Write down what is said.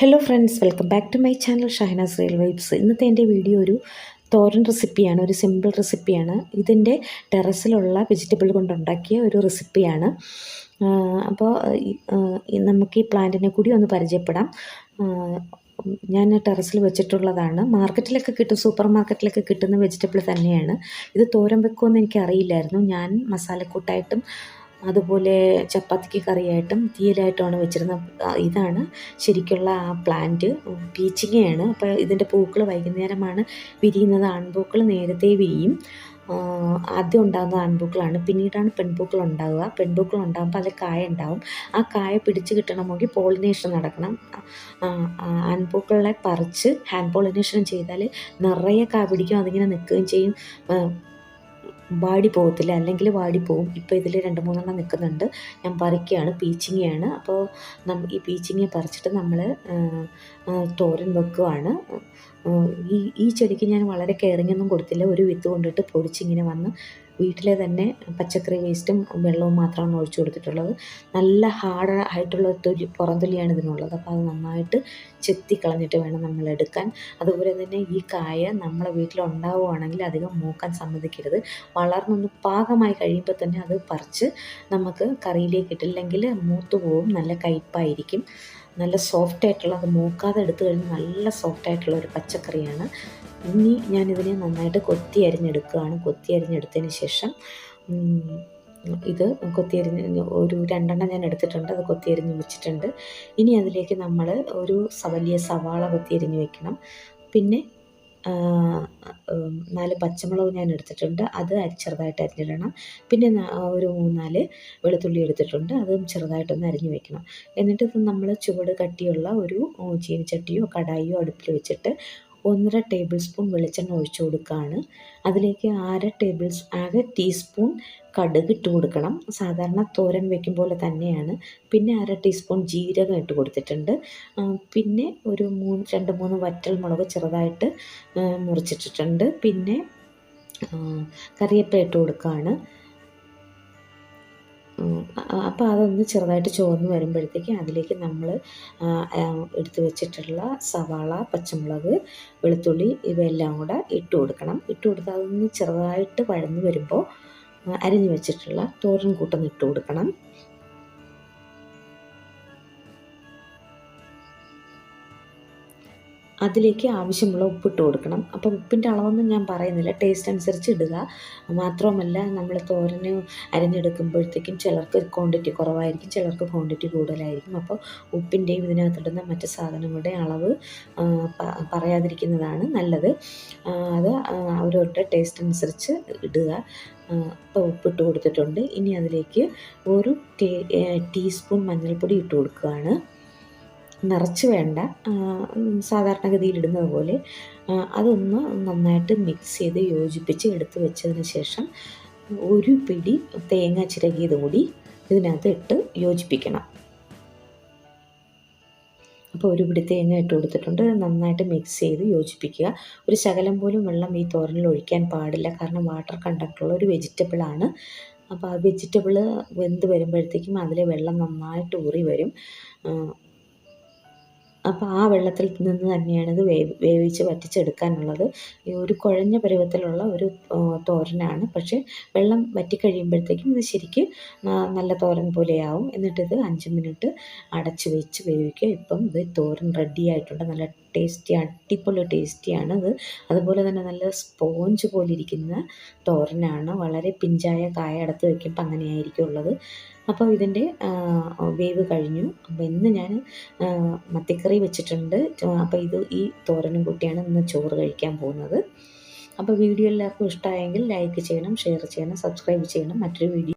Hello friends welcome back to my channel Shahanas real vibes ഇന്നത്തെ എന്റെ video ഒരു തോരൻ റെസിപ്പിയാണ് ഒരു സിമ്പിൾ റെസിപ്പിയാണ് ഇതിന്റെ ടെറസിലുള്ള വെജിറ്റബിൾ കൊണ്ടുണ്ടാക്കിയ ഒരു റെസിപ്പിയാണ് അപ്പോൾ നമുക്ക് ഈ പ്ലാന്റിനെ കൂടി ഒന്ന് പരിചയപ്പെടാം. ഞാൻ ടെറസിൽ വെച്ചിട്ടുള്ളതാണ്. മാർക്കറ്റിലൊക്കെ കിട്ടും സൂപ്പർ മാർക്കറ്റിലൊക്കെ കിട്ടുന്ന വെജിറ്റബിൾ തന്നെയാണ്. ഇത് തോരൻ വെക്കുമെന്ന് എനിക്കറിയില്ലായിരുന്നു. ഞാൻ മസാലക്കൂട്ടായിട്ടും അതുപോലെ ചപ്പാത്തിക്ക് കറിയായിട്ടും തീയലായിട്ടുമാണ് വെച്ചിരുന്നത്. ഇതാണ് ശരിക്കുള്ള ആ പ്ലാന്റ് പീച്ചിങ്ങയാണ്. അപ്പോൾ ഇതിന്റെ പൂക്കൾ വൈകുന്നേരമാണ് വിരിയുന്നത്. ആൺപൂക്കൾ നേരത്തെ വിരിയും. ആദ്യം ഉണ്ടാകുന്ന ആൺപൂക്കളാണ്. പിന്നീടാണ് പെൺപൂക്കൾ ഉണ്ടാവുക. പെൺപൂക്കൾ ഉണ്ടാകുമ്പോൾ അതിൽ കായ ഉണ്ടാവും. ആ കായ പിടിച്ച് കിട്ടണമെങ്കിൽ പോളിനേഷൻ നടക്കണം. ആൺപൂക്കളെ പറിച്ച് ഹാൻഡ് പോളിനേഷൻ ചെയ്താൽ നിറയെ കായ പിടിക്കും. അതിങ്ങനെ നിൽക്കുകയും ചെയ്യും. വാടി പോകത്തില്ല. അല്ലെങ്കിൽ വാടി പോവും. ഇപ്പോൾ ഇതിൽ രണ്ട് മൂന്നെണ്ണം നിൽക്കുന്നുണ്ട്. ഞാൻ പറിക്കുകയാണ്. പീച്ചിങ്ങയാണ്. അപ്പോൾ ഈ പീച്ചിങ്ങ പറിച്ചിട്ട് നമ്മൾ തോരൻ വെക്കുവാണ്. ഈ ഈ ചെടിക്ക് ഞാൻ വളരെ കെയറിങ് ഒന്നും കൊടുത്തില്ല. ഒരു വിത്ത് കൊണ്ടിട്ട് പൊടിച്ചിങ്ങനെ വന്ന് വീട്ടിലെ തന്നെ പച്ചക്കറി വേസ്റ്റും വെള്ളവും മാത്രമാണ് ഒഴിച്ചു കൊടുത്തിട്ടുള്ളത്. നല്ല ഹാർഡ് ആയിട്ടുള്ള തൊലി പുറന്തൊലിയാണ് ഇതിനുള്ളത്. അപ്പോൾ അത് നന്നായിട്ട് ചെത്തി കളഞ്ഞിട്ട് വേണം നമ്മൾ എടുക്കാൻ. അതുപോലെ തന്നെ ഈ കായ നമ്മളെ വീട്ടിൽ ഉണ്ടാവുകയാണെങ്കിൽ അധികം മൂക്കാൻ സമ്മതിക്കരുത്. വളർന്നൊന്ന് പാകമായി കഴിയുമ്പോൾ തന്നെ അത് പറിച്ച് നമുക്ക് കറിയിലേക്ക് ഇട്ടില്ലെങ്കിൽ മൂത്ത് പോവും. നല്ല കയ്പ്പായിരിക്കും നല്ല സോഫ്റ്റ് ആയിട്ടുള്ള അത് മൂക്കാതെ എടുത്തു കഴിഞ്ഞാൽ നല്ല സോഫ്റ്റ് ആയിട്ടുള്ള ഒരു പച്ചക്കറിയാണ് ഇനി ഞാനിതിനെ നന്നായിട്ട് കൊത്തി അരിഞ്ഞെടുക്കുകയാണ്. കൊത്തി അരിഞ്ഞെടുത്തതിന് ശേഷം ഇത് കൊത്തി കൊത്തിയരിഞ്ഞ് ഒരു രണ്ടെണ്ണം ഞാൻ എടുത്തിട്ടുണ്ട്. അത് കൊത്തി കൊത്തിയരിഞ്ഞ് വെച്ചിട്ടുണ്ട്. ഇനി അതിലേക്ക് നമ്മൾ ഒരു വലിയ സവാള കൊത്തിയരിഞ്ഞ് വെക്കണം. പിന്നെ നാല് പച്ചമുളക് ഞാൻ എടുത്തിട്ടുണ്ട്. അത് ചെറുതായിട്ട് അരിഞ്ഞിടണം. പിന്നെ ഒരു മൂന്നാൽ വെളുത്തുള്ളി എടുത്തിട്ടുണ്ട്. അതും ചെറുതായിട്ടൊന്ന് അരിഞ്ഞ് വെക്കണം. എന്നിട്ട് ഇത് നമ്മൾ ചുവട് കട്ടിയുള്ള ഒരു ചീനിച്ചട്ടിയോ കടായിയോ അടുപ്പിൽ വെച്ചിട്ട് ഒന്നര ടേബിൾ സ്പൂൺ വെളിച്ചെണ്ണ ഒഴിച്ചു കൊടുക്കുകയാണ് അതിലേക്ക് അര ടേബിൾ അര ടീസ്പൂൺ കടുക് ഇട്ട് കൊടുക്കണം. സാധാരണ തോരൻ വെക്കും പോലെ തന്നെയാണ്. പിന്നെ അര ടീസ്പൂൺ ജീരകം ഇട്ട് കൊടുത്തിട്ടുണ്ട്. പിന്നെ ഒരു മൂന്ന് രണ്ട് മൂന്ന് വറ്റൽ മുളക് ചെറുതായിട്ട് മുറിച്ചിട്ടിട്ടുണ്ട്. പിന്നെ കറിവേപ്പില ഇട്ട് കൊടുക്കുകയാണ് അപ്പോൾ അതൊന്ന് ചെറുതായിട്ട് ചുവന്ന് വരുമ്പോഴത്തേക്ക് അതിലേക്ക് നമ്മൾ എടുത്തു വെച്ചിട്ടുള്ള സവാള പച്ചമുളക് വെളുത്തുള്ളി ഇവയെല്ലാം കൂടെ ഇട്ട് കൊടുക്കണം. ഇട്ട് കൊടുത്ത് അതൊന്ന് ചെറുതായിട്ട് വഴന്ന് വരുമ്പോൾ അരിഞ്ഞു വെച്ചിട്ടുള്ള തോരൻ കൂട്ടൊന്ന് ഇട്ട് കൊടുക്കണം. അതിലേക്ക് ആവശ്യമുള്ള ഉപ്പിട്ട് കൊടുക്കണം. അപ്പം ഉപ്പിന്റെ അളവൊന്നും ഞാൻ പറയുന്നില്ല. ടേസ്റ്റ് അനുസരിച്ച് ഇടുക. മാത്രവുമല്ല നമ്മൾ തോരന് അരിഞ്ഞെടുക്കുമ്പോഴത്തേക്കും ചിലർക്ക് ക്വാണ്ടിറ്റി കുറവായിരിക്കും ചിലർക്ക് ക്വാണ്ടിറ്റി കൂടുതലായിരിക്കും. അപ്പോൾ ഉപ്പിന്റെയും ഇതിനകത്തിടുന്ന മറ്റ് സാധനങ്ങളുടെ അളവ് പറയാതിരിക്കുന്നതാണ് നല്ലത്. അത് അവരവരുടെ ടേസ്റ്റ് അനുസരിച്ച് ഇടുക. ഇപ്പോൾ ഉപ്പിട്ട് കൊടുത്തിട്ടുണ്ട്. ഇനി അതിലേക്ക് ഒരു ടീ ടീസ്പൂൺ മഞ്ഞൾപ്പൊടി ഇട്ട് കൊടുക്കുകയാണ്. നിറച്ച് വേണ്ട സാധാരണഗതിയിൽ ഇടുന്നത് പോലെ. അതൊന്ന് നന്നായിട്ട് മിക്സ് ചെയ്ത് യോജിപ്പിച്ച് എടുത്ത് വെച്ചതിന് ശേഷം ഒരു പിടി തേങ്ങ ചിരകിയത് കൂടി ഇതിനകത്ത് ഇട്ട് യോജിപ്പിക്കണം. അപ്പോൾ ഒരു പിടി തേങ്ങ ഇട്ട് കൊടുത്തിട്ടുണ്ട്. നന്നായിട്ട് മിക്സ് ചെയ്ത് യോജിപ്പിക്കുക. ഒരു ശകലം പോലും വെള്ളം ഈ തോരനിൽ ഒഴിക്കാൻ പാടില്ല. കാരണം വാട്ടർ കണ്ടക്റ്റുള്ള ഒരു വെജിറ്റബിളാണ് അപ്പോൾ ആ വെജിറ്റബിൾ വെന്ത് വരുമ്പോഴത്തേക്കും അതിലെ വെള്ളം നന്നായിട്ട് ഊറി വരും. അപ്പോൾ ആ വെള്ളത്തിൽ നിന്ന് തന്നെയാണ് ഇത് വേവ് വേവിച്ച് വറ്റിച്ചെടുക്കാനുള്ളത്. ഈ ഒരു കുഴഞ്ഞ പരുവത്തിലുള്ള ഒരു തോരനാണ്. പക്ഷേ വെള്ളം വറ്റിക്കഴിയുമ്പോഴത്തേക്കും ഇത് ശരിക്കും നല്ല തോരൻ പോലെയാവും. എന്നിട്ടിത് അഞ്ച് മിനിറ്റ് അടച്ച് വെച്ച് വേവിക്കുക. ഇപ്പം ഇത് തോരൻ റെഡി ആയിട്ടുണ്ട്. നല്ല ടേസ്റ്റി അടിപൊളി ടേസ്റ്റിയാണ് ഇത് അതുപോലെ തന്നെ നല്ല സ്പോഞ്ച് പോലെ ഇരിക്കുന്ന തോരനാണ്. വളരെ പിഞ്ചായ കായ അടത്ത് വയ്ക്കുമ്പോൾ അങ്ങനെയായിരിക്കും ഉള്ളത്. അപ്പോൾ ഇതിന്റെ വേവ് കഴിഞ്ഞു. അപ്പോൾ ഇന്ന് ഞാൻ മത്തിക്കറി വെച്ചിട്ടുണ്ട്. അപ്പോൾ ഇത് ഈ തോരനും കൂട്ടിയാണ് ഇന്ന് ചോറ് കഴിക്കാൻ പോകുന്നത്. അപ്പോൾ വീഡിയോ എല്ലാവർക്കും ഇഷ്ടമായെങ്കിൽ ലൈക്ക് ചെയ്യണം ഷെയർ ചെയ്യണം സബ്സ്ക്രൈബ് ചെയ്യണം. മറ്റൊരു വീഡിയോ